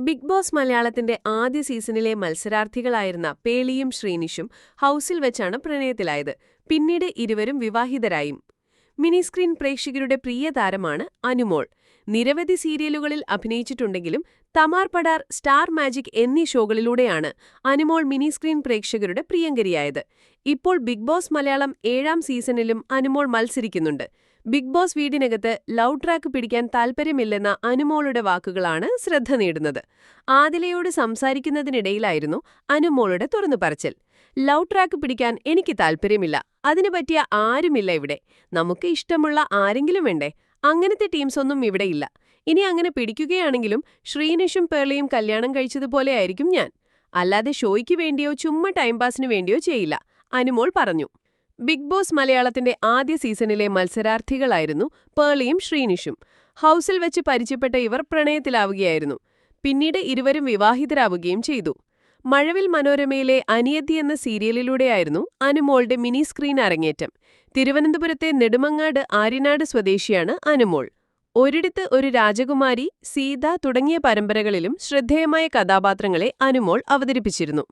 Big boss മലയാളത്തിന്റെ ആദ്യ സീസണിലെ മത്സരാർത്ഥികളായിരുന്ന പേളിയും ശ്രീനിഷും ഹൗസിൽ വെച്ചാണ് പ്രണയത്തിലായത്. പിന്നീട് ഇരുവരും വിവാഹിതരായും. മിനിസ്ക്രീൻ പ്രേക്ഷകരുടെ പ്രിയ താരമാണ് അനുമോൾ. നിരവധി സീരിയലുകളിൽ അഭിനയിച്ചിട്ടുണ്ടെങ്കിലും തമാർ പടാർ സ്റ്റാർ മാജിക് എന്നീ ഷോകളിലൂടെയാണ് അനുമോൾ മിനിസ്ക്രീൻ പ്രേക്ഷകരുടെ പ്രിയങ്കരിയായത്. ഇപ്പോൾ ബിഗ് ബോസ് മലയാളം ഏഴാം സീസണിലും അനുമോൾ മത്സരിക്കുന്നുണ്ട്. ബിഗ് ബോസ് വീടിനകത്ത് ലവ് ട്രാക്ക് പിടിക്കാൻ താൽപ്പര്യമില്ലെന്ന അനുമോളുടെ വാക്കുകളാണ് ശ്രദ്ധ നേടുന്നത്. ആദിലയോട് സംസാരിക്കുന്നതിനിടയിലായിരുന്നു അനുമോളുടെ തുറന്നു പറച്ചിൽ. ലവ് ട്രാക്ക് പിടിക്കാൻ എനിക്ക് താൽപ്പര്യമില്ല അതിനു പറ്റിയ ആരുമില്ല ഇവിടെ. നമുക്ക് ഇഷ്ടമുള്ള ആരെങ്കിലും വേണ്ടേ? അങ്ങനത്തെ ടീംസൊന്നും ഇവിടെയില്ല ഇനി അങ്ങനെ പിടിക്കുകയാണെങ്കിലും ശ്രീനിഷും പേർളിയും കല്യാണം കഴിച്ചതുപോലെയായിരിക്കും ഞാൻ. അല്ലാതെ ഷോയ്ക്ക് വേണ്ടിയോ ചുമ്മാ ടൈം പാസിനു വേണ്ടിയോ ചെയ്യില്ല. അനുമോൾ പറഞ്ഞു. ബിഗ് ബോസ് മലയാളത്തിന്റെ ആദ്യ സീസണിലെ മത്സരാർത്ഥികളായിരുന്നു പേളിയും ശ്രീനിഷും. ഹൗസിൽ വെച്ച് പരിചയപ്പെട്ട ഇവർ പ്രണയത്തിലാവുകയായിരുന്നു. പിന്നീട് ഇരുവരും വിവാഹിതരാവുകയും ചെയ്തു. മഴവിൽ മനോരമയിലെ അനിയത്തി എന്ന സീരിയലിലൂടെയായിരുന്നു അനുമോളുടെ മിനി സ്ക്രീൻ അരങ്ങേറ്റം. തിരുവനന്തപുരത്തെ നെടുമങ്ങാട് ആര്യനാട് സ്വദേശിയാണ് അനുമോൾ. ഒരിടത്ത് ഒരു രാജകുമാരി സീത തുടങ്ങിയ പരമ്പരകളിലും ശ്രദ്ധേയമായ കഥാപാത്രങ്ങളെ അനുമോൾ അവതരിപ്പിച്ചിരുന്നു.